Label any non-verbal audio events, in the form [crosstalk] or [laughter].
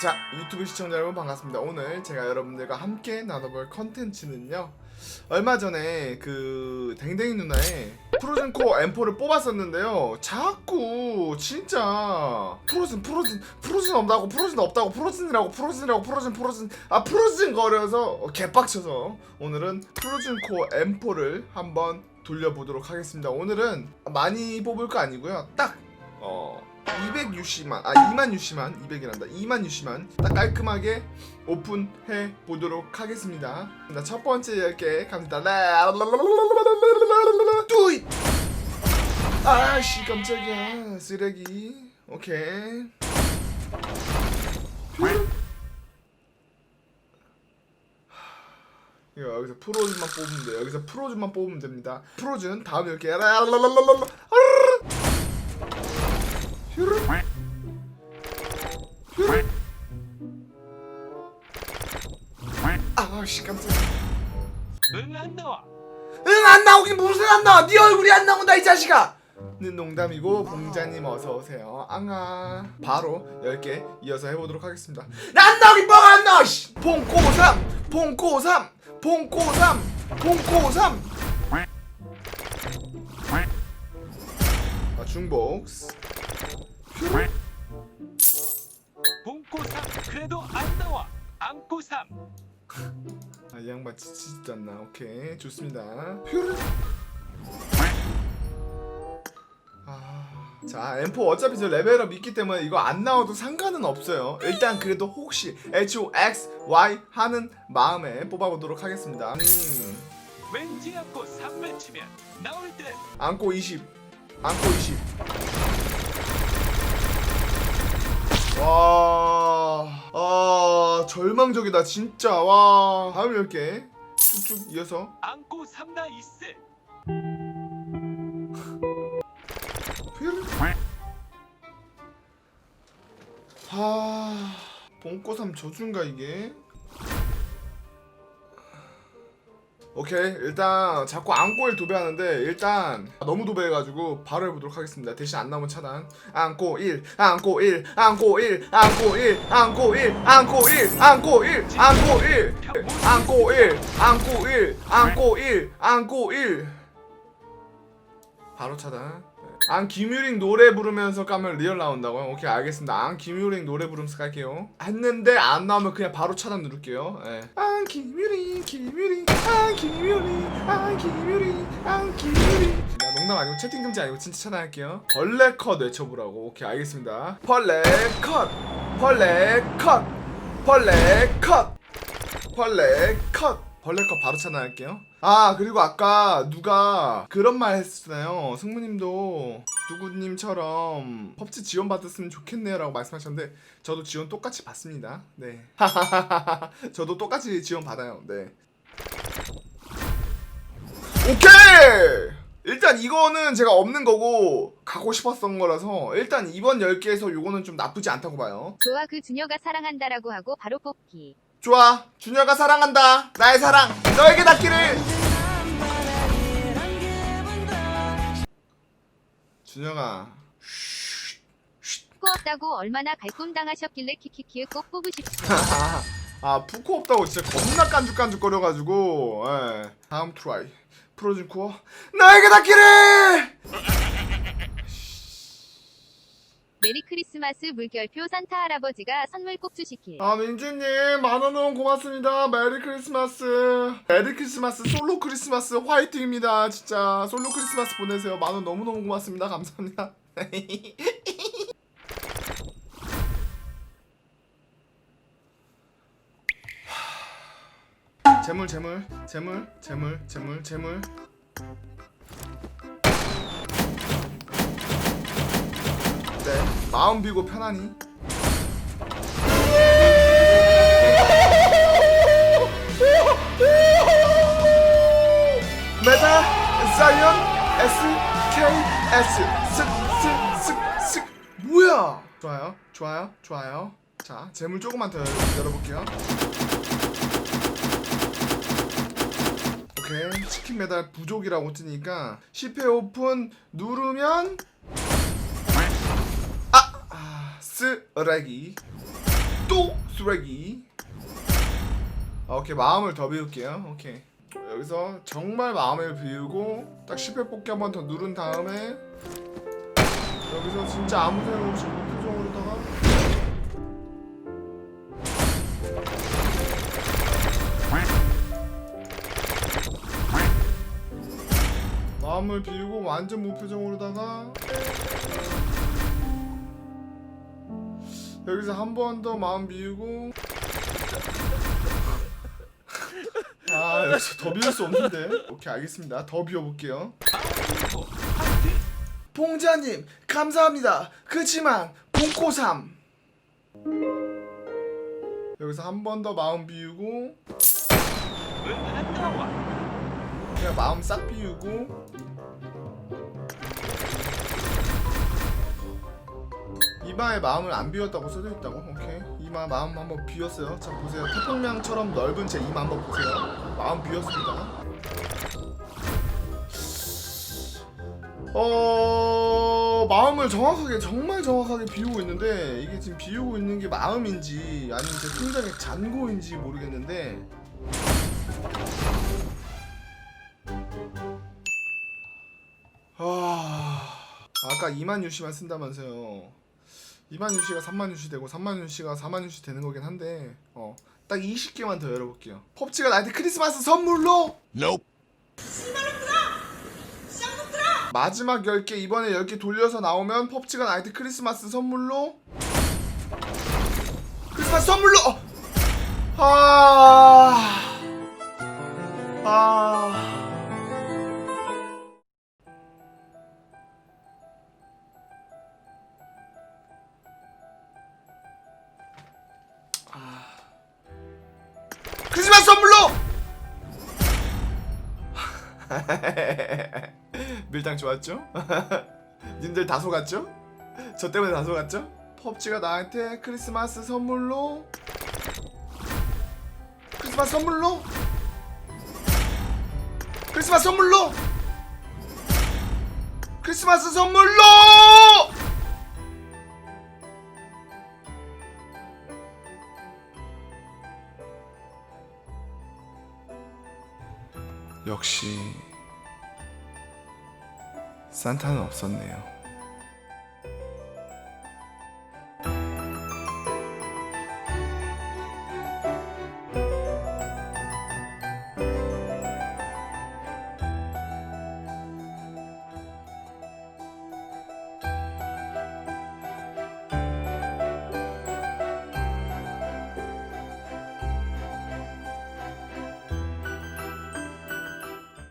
자 유튜브 시청자 여러분 반갑습니다. 오늘 제가 여러분들과 함께 나눠볼 컨텐츠는요 얼마 전에 그 댕댕이 누나의 프로즌 코어 M4를 뽑았었는데요. 자꾸 진짜 프로즌 프로즌 프로즌 없다고 프로즌 없다고 프로즌이라고 프로즌이라고 프로즌 프로즌 아 프로즌 거려서 개빡쳐서 오늘은 프로즌 코어 M4를 한번 돌려보도록 하겠습니다. 오늘은 많이 뽑을 거 아니고요. 딱 어 200UC만 아 2만 UC만 200이란다 2만 UC만 딱 깔끔하게 오픈해 보도록 하겠습니다 자, 첫 번째 10개 갑니다 뚜잇 아씨 깜짝이야 쓰레기 오케이 이거 여기서 프로즌만 뽑으면 돼요 여기서 프로즌만 뽑으면 됩니다 프로즌 다음 10개 휴 씨 깜짝이야. 응안 나와. 응 안 나오긴 무슨 안 나와? 네 얼굴이 안 나온다 이 자식아. 는 농담이고 봉자님 어서 오세요. 앙아. 바로 10개 이어서 해보도록 하겠습니다. 안 나오긴 뭐가 안 나와 씨. 봉꼬삼. 봉꼬삼. 봉꼬삼. 봉꼬삼. 아 중복스. 휴 봉고삼. 그래도 안 나와. 안고삼. 아, 이 양반 지치지도 않나. 오케이, 좋습니다. 휴르. 아, 자, M4 어차피 저 레벨업 있기 때문에 이거 안 나와도 상관은 없어요. 일단 그래도 혹시 HOX, Y 하는 마음에 뽑아보도록 하겠습니다. 음, 왠지 안고 삼 외치면 나올 듯. 안고 20, 안고 20. 와, 아, 절망적이다, 진짜. 와, 다음 10개. 쭉쭉 이어서. 안고 삼나 이스. 하... 봉꼬삼 저준가 이게? 오케이 일단 자꾸 안고일 도배하는데 일단 너무 도배해가지고 바로 해보도록 하겠습니다 대신 안 나오면 차단 안고 1 안고 1 안고 1 안고 1 안고 1 안고 1 안고 1 안고 1 안고 1 안고 1 안고 1 안고 1 바로 차단 안 김유링 노래 부르면서 까면 리얼 나온다고요? 오케이 알겠습니다. 안 김유링 노래 부르면서 깔게요. 했는데 안 나오면 그냥 바로 차단 누를게요. 예. 안 김유링 김유링 안 김유링 안 김유링 안 김유링 야 농담 아니고 채팅 금지 아니고 진짜 차단할게요. 벌레 컷 외쳐보라고. 오케이 알겠습니다. 벌레 컷 벌레 컷 벌레 컷 벌레 컷 벌레 컷 바로 차단할게요. 아 그리고 아까 누가 그런 말 했었잖아요. 승무님도 누구님처럼 펍지 지원 받았으면 좋겠네요 라고 말씀하셨는데 저도 지원 똑같이 받습니다. 네. [laughs] 저도 똑같이 지원 받아요. 네. 오케이! 일단 이거는 제가 없는 거고 가고 싶었던 거라서 일단 이번 10개에서 요거는 좀 나쁘지 않다고 봐요. 좋아 그 주녀가 사랑한다라고 하고 바로 뽑기. 좋아 준혁아 사랑한다. 나의 사랑 너에게 닿기를. 준혁아. 코 없다고 얼마나 갈굼당하셨길래 키키키에 꼭 싶어. [laughs] 아 푸코 없다고 진짜 겁나 깐죽깐죽거려가지고 예. 다음 트라이. 프로즌 코어 너에게 닿기를 메리 크리스마스 물결표 산타 할아버지가 선물 꼭 주시길. 아 민주님 만원 후원 고맙습니다. 메리 크리스마스. 메리 크리스마스 솔로 크리스마스 화이팅입니다. 진짜 솔로 크리스마스 보내세요. 만원 너무너무 고맙습니다. 감사합니다. [laughs] 재물 재물 재물 재물 재물 재물 네. 마음 비고 편안히 메타 사이언 SKS 쓱쓱쓱쓱 뭐야? 좋아요 좋아요 좋아요. 자 재물 조금만 더 열어볼게요. 오케이. 치킨 메달 부족이라고 뜨니까 10회 오픈 누르면 쓰레기. 또 쓰레기. 아, 오케이. 마음을 더 비울게요. 오케이. 여기서 정말 마음을 비우고 딱 10회 뽑기 한 번 더 누른 다음에 여기서 진짜 아무 생각 없이 표정으로다가 마음을 비우고 완전 무표정으로다가 여기서 한 번 더 마음 비우고. [laughs] 아 역시 더 비울 수 없는데. 오케이 알겠습니다. 더 비워볼게요. 봉자님 감사합니다. 그치만 봉코삼. 여기서 한 번 더 마음 비우고? 그냥 마음 싹 비우고 이마에 마음을 안 비웠다고 써져 있다고? 오케이. 이마 마음 한번 비웠어요. 자 보세요. 태평양처럼 넓은 제 이마 한번 보세요. 마음 비웠습니다. 어 마음을 정확하게 정말 정확하게 비우고 있는데 이게 지금 비우고 있는 게 마음인지 아니면 제 통장의 잔고인지 모르겠는데. 아 아까 2만 유시만 쓴다면서요 2만 유시가 3만 유시 되고 3만 유시가 4만 유시 되는 거긴 한데 어 딱 20개만 더 열어볼게요. 펍지가 나한테 크리스마스 선물로? 마지막 10개 이번에 10개 돌려서 나오면 펍지가 나한테 크리스마스 선물로? 크리스마스 선물로! 어. 아... 아... [laughs] 밀당 좋았죠? [laughs] 님들 다 속았죠? 저 때문에 다 속았죠? 펍지가 나한테 크리스마스 선물로 크리스마스 선물로 크리스마스 선물로 크리스마스 선물로 역시 산타는 없었네요.